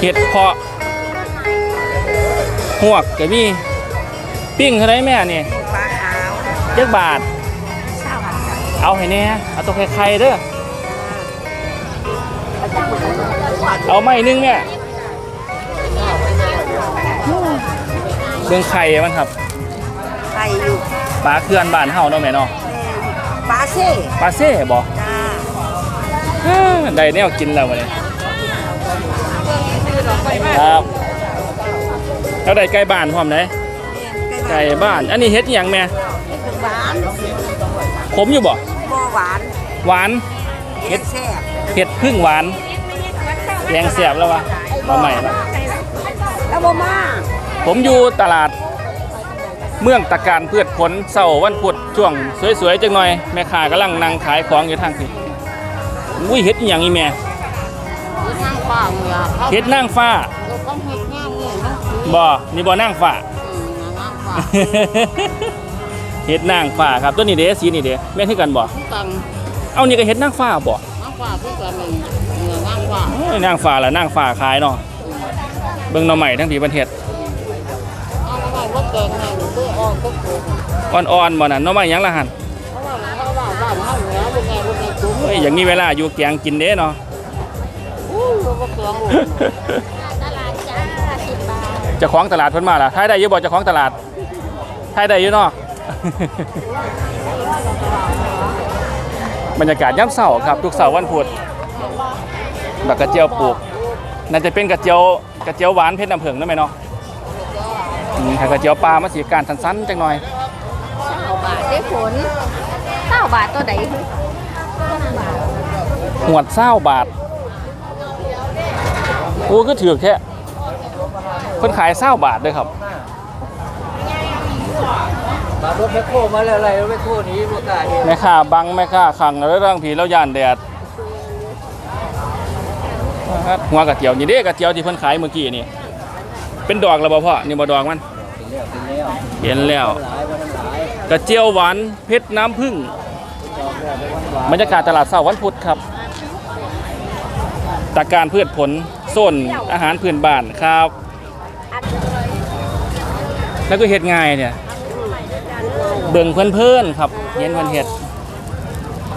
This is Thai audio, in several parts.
เห็ดเพาะหวกก็มีปิ้งเท่าไรแม่นี่ปลาขาวเจ็ดบาท เศร้าหันกันเอาให้แน่เอาตัวไข่ๆเด้อเอาไม่นึงเนี่ยเรื่องไข่มันครับไข่อยู่ปลาเขื่อนบ้านเฮาเนาะแม่เนาะแม่ปลาเซ่ปลาเซ่บ่จ้าอ้าได้แนวกินแล้ววันนี้ ครับแล้วได้ไก่บ้านพร้อมไหนไก่บ้าน อันนี้เฮ็ดอหย่างแม่หวานขมอยู่บ่บ่หวาน หวานเฮ็ดแซ่บเผ็ดพึ่งหวานแรงแสบแล้ววะมาใหม่ละแล้วบ่มาผมอยู่ตลาด เมืองตะการพืชผลเสาร์วันพุธช่วงสวยๆจังหน่อย แม่ค้ากำลังนั่งขายของอยู่ทางนี้อุ้ยเฮ็ดอหย่างนี้แม่ ทางป่าเมืองเขาเฮ็ดนางฟ้าก็เฮ็ดงามนี่เนาะบ่นี่บ่นางฟ้า อืมนางป่าเฮ็ดนางฟ้าครับตัวนี้เด้สีนี่เด้แม่นคือกันบ่คือกันเอานี่ก็เฮ็ดนางฟ้าบ่นางป่าคือกันนี่เนื้อนางป่าโอ้ยนางฟ้าละนางฟ้าขายเนาะเบิ่งหน่อใหม่ทั้งผีประเทศเอาละว่าบ่แกงให้เพื่อออกก็โกงอ่อนๆบ่นั่นหน่อใหม่หยังละหั่นเพราะว่าเขาว่าบ้านเฮาเหนือบ่ไงบ่ไงจุ๊บเอ้ยอย่างนี้เวลาอยู่แกงกินเด้เนาะ อู้บ่เกลือหมูตลาดจ้า10บาทเจ้าของตลาดเพิ่นมาล่ะทายได้อยู่บ่เจ้าของตลาดทายได้อยู่เนาะ บรรยากาศย่ำเสาร์ครับ ทุกเสาร์วันพุธแบบกระเจียวปลูก น่าจะเป็นกระเจียวกระเจียวหวานเพชรน้ำผึ้งนั่นไหมเนาะอืมถ้ากระเจียวปลามาสีการสั้นๆจังหน่อยบาทได้ผลเก้าบาทตัวใดหวดเศร้าบาท โอ้ก็ถือแค่เพิ่นขายเศร้าบาทด้วยครับมารถแมคโครมาแล้วอะไรรถแมคโครนี้รถตาเองแม่ค้าบังแม่ค้าขังแล้วเรื่องผีแล้วย่านแดดหัวกระเจียวนี่เด้กระเจียวที่เพิ่นขายเมื่อกี้นี่เป็นดอกแล้วบ่พ่อนี่บ่ดอกมันเห็นแล้วเห็นแล้วเห็นแล้วหลายวันหลายกระเจียวหวานเพชรน้ำผึ้งดอกแล้ววันหวานบรรยากาศตลาดเสาร์วันพุธครับตาการพืชผล โซนอาหารพื้นบ้านครับ แล้วก็เฮ็ดง่ายเนี่ย เบิ่งเพื่อนๆครับเห็นเพิ่นเฮ็ด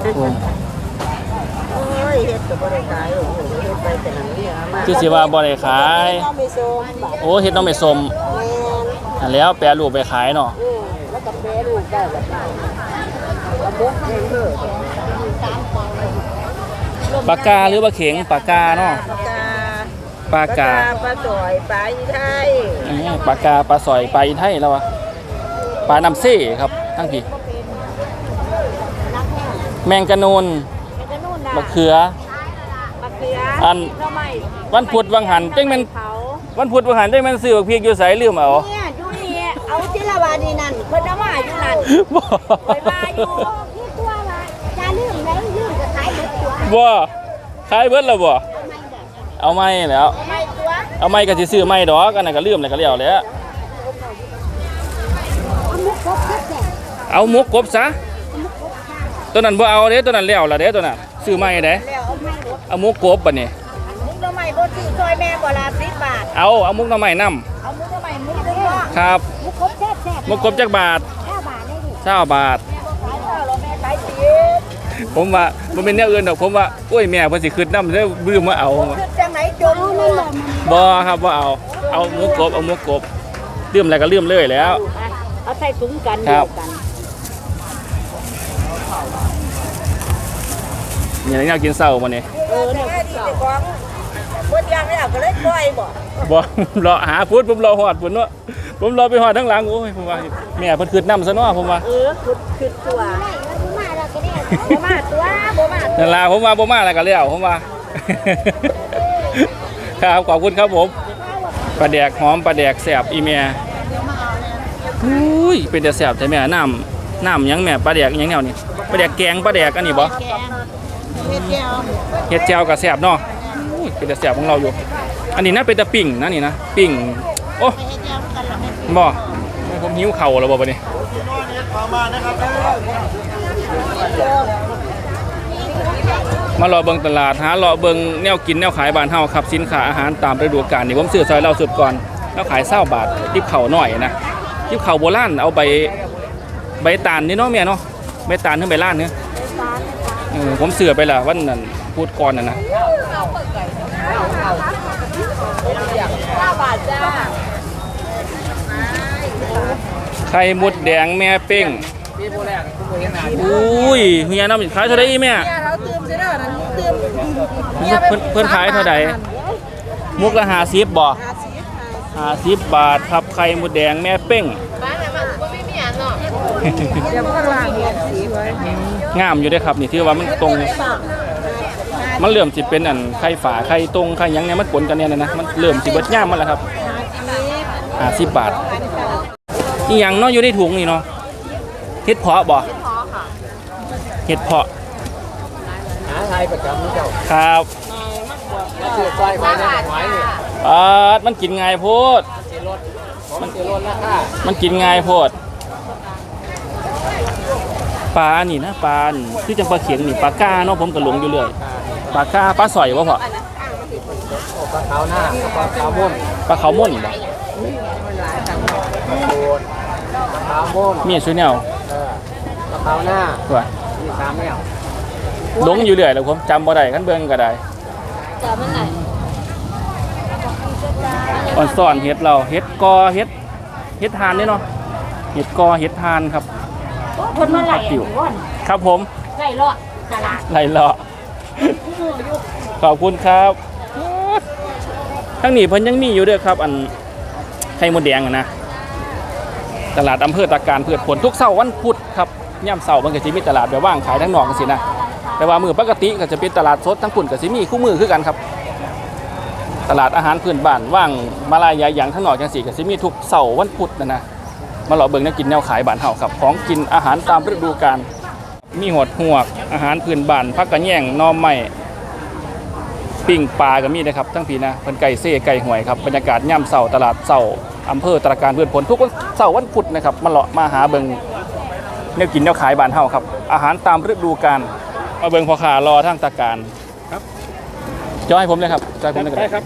โอ้โอ้ยเฮ็ดก็บ่ได้ขายโอ้โหเฮ็ดไปแต่หนังเนี่ยมาคือสิว่าบ่ได้ขายต้องไปส่งบาทโอ้เฮ็ดต้องไปสมแม่นอันแล้วแปรรูปไปขายเนาะเออแล้วก็แปรรูปได้แบบระบบเองเด้อปากกาหรือปลาเข็งปากกาเนาะ ปลากาปลากาปลาจอยปลาอีไทยอืมปลากาปลาสอยปลาอีไทยแล้ววะปลาน้ำเซ่ครับทั้งพี่แมงกะนูนแล้วก็นู่นน่ะมะเขือมะเขืออันหน่อไม้วันพุธวังหันจังแม่นเขาวันพุธวังหันจังแม่นซื้อบักพริกอยู่ไสลืมเอาเนี่ยอยู่นี่เอาจิละวานี่นั่นเพิ่นเอามาอยู่นั่นบ่ไปมาอยู่พี่ตัวว่าจะลืมได้ลืมก็ขายหมดตัวบ่ขายเบิดแล้วบ่ เอาไม่แล้วไม่ตัวเอาไม่ก็สิซื้อไม่ดอกอันนั้นก็ลืมแล้วก็แล้วแหล้วเอามุกครบแค่แก่เอาหมกกบซะตัวนั้นบ่เอาเด้ตัวนั้นแล้วล่ะเด้ตัวนั้นซื้อไม่เด้แล้วเอาไม่หมดเอาหมกกบบัดนี้มุกหน่อไม้บ่ซื้อซอยแม่บ่ละ10บาทเอาเอามุกหน่อไม้นํเอามุกหน่อไม้มุกเด้อครับมุกครบแซ่บแซ่บหมกกบจักบาท5บาทได้ดิเช้าบาทขายข้าวแล้วแม่ขายสิบผมว่าบ่เป็นแนวอื่นดอกผมว่าโอ้ยแม่เพิ่นสิขึ้นนำเด้อบื้อมาเอาขึ้นจังไหนจ นนั่นแหละบ่ครับบ่เอาเอาหมูกบเอาหมูกบลืมอะไรก็ลืมเลยแล้ว เอาใส่ถุงกันครัเดียบวกันนี่แนวกินเช้ามื้อนี้เออเนี่ยดีแต่ของเพิ่นยังแล้วก็เลยปล่อยบ่บ่รอหาพุดผมรอฮอดพุ่นเนาะผมรอไปฮอดทั้งหลังโอ้ยผมว่าแม่เพิ่นขึ้นนำซะเนาะผมว่าเออคือคือตัวมาแล้วก็ได้บ่มาตัวบ่มานั่นล่ะผมว่าบ่มาแล้วก็แล้วผมว่า ครับขอบคุณครับผมปลาแดกหอมปลาแดกแซ่บอีแม่อุ้ยเป็นแต่แซ่บแต่แม่น้ำน้ำหยังแม่ปลาแดกหยังแนวนี้ปลาแดกแกงปลาแดกอันนี้บ่แกงเฮ็ดแก้วเฮ็ดแจ่วกับแซ่บเนาะอุ้ยเป็นแต่แซ่บของเราอยู่ อันนี้น่าเป็นตะปิ่งนะนี่นะปิ่งโอ้เฮ็ดแก้วกันละแม่บ่ผมหิวเข่าวแล้วบ่บัดนี้ มารอเบิงตลาดหารอเบิงแนวกินแนวขายบ้านเฮาครับสินค้าอาหารตามฤดูกาลนี่ผมซื้อซอยเราสุดก่อนแล้วขายเศร้าบาททิบเข่าวหน่อยนะทิบเข่าวโบราณเอาใบใบตาลนี่เนาะแม่เนาะใบตาลขึ้นใบล้านเนื้อเออผมเสือไปละวันนั้นพูดก่อนนะนะห้าบาทจ้าไข่มดแดงแม่เป้งพี่ผู้แรกผู้บริหารอุ้ยเฮียน้ำขายเท่าไดอีแม่เนี่ยเราเติมใช่ไหมนั่นเติม เพิ่นเพิ่นขายเท่าใดมุกละห้าสิบบ่ห้าสิบห้าสิบบาทครับไข่มดแดงแม่เป้งบ้านไหนมาก็ไม่มีอะเนาะเดี๋ยวมันวางเงินสีไว้งามอยู่เด้อครับ นี่ถือว่ามันตรง มันเริ่มสิเป็นอันไข่ฝาไข่ตรงไข่หยังเนี่ยมันปนกันเนี่ยนะนะมันเริ่มสิเบิดย่ามมันแล้วครับห้าสิบบาทอีหยังเนาะอยู่ในถุงนี่เนาะเห็ดเพาะบ่เห็ดเพาะหา ไทยประจำนี่เจ้าครับมาซื้อซอยไปนะหอยนี่ปาดมันกินง่ายโพดสิรถมันสิรถราคามันกินง่ายโพดปลานี่นะปลานี่คือจังปลาเขียงนี่ปลาก้าเนาะผมก็หลงอยู่เรื่อยปลาก้าปลาสอยบ่พ่อโอ้ปลาขาวหน้าปลาขาวม่นปลาเขาวม่นบ่โดดปลาขาวม่นมีซุแนวเออปลาขาวหน้าว่ามีสามแนว หลงอยู่เรื่อยแล้วผมจำบ่ได้คันเบิ่งก็ได้จะมันไหนอ่อนซ่อนเห็ดเราเห็ดกอเห็ดเห็ดทานนี่เนาะเห็ดกอเห็ดทานครับคนมาไหลติวครับผมไหลรอดตลาดไหลเลาะขอบคุณครับทั้งนี้เพิ่นยังมีอยู่เด้วยครับ อันไข่มดแดงอะนะตลาดอำเภอตะการเพืชผลทุกเสาร์วันพุธครับย่ำเสาร์มันก็จะมีตลาดแบบว่างขายทั้งนอกกันสินะ แต่ว่ามือปกติก็จะเป็นตลาดสดทั้งปุ่นก็สิมีคู่มือคือกันครับ ตลาดอาหารพื้นบ้านว่างมาลายยายอย่างทั้งหน่อกจังสีก็สิมีทุกเสาร์วันพุธนะนะมาหล่อเบิ่งแนวกินแนวขายบ้านเฮาครับ ของกินอาหารตามฤดูกาลมีหอดหวกอาหารพื้นบ้านผักกระแยงน่อไม้ปิ้งปลาก็มีนะครับ ทั้งพีนะเพิ่นไก่เซ่ไก่หวยครับบรรยากาศย่ำเสาตลาดเสาร์อำเภอตะการเพื่อนผลทุกวันเสาร์วันพุธนะครับมาเลาะมาหาเบิ่งแนวกินแนวขายบ้านเฮาครับ อาหารตามฤดูกาล มาเบิ่งพ่อค้ารอทางตะการครับจอยให้ผมเลยครับจอยผมเลยก็ได้ครับ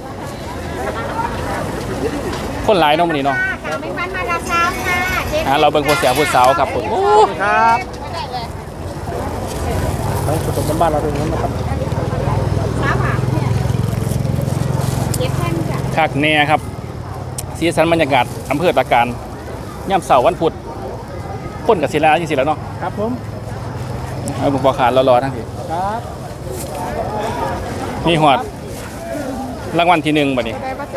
คนหลายเนาะมื้อนี้เนาะค่ะไม่พันมาราคาค่ะเจ๊อ่าเราเบิ่งผู้เสียผู้สาวครับผมโอ้ครับไปผสมบ้านเราตรงนั้นนะครับสามค่ะเจ็ดพันจ้ะคักแน่ครับสีสันบรรยากาศอำเภอตะการย่ำเสาร์วันพุธคนกับศิลาจริงๆแล้วเนาะครับผม เอาบุกบอขาดรอๆทั้งทีครับมีหอดรางวัลที่หนึ่งบัดนี้ ได้ปะจ๊ะ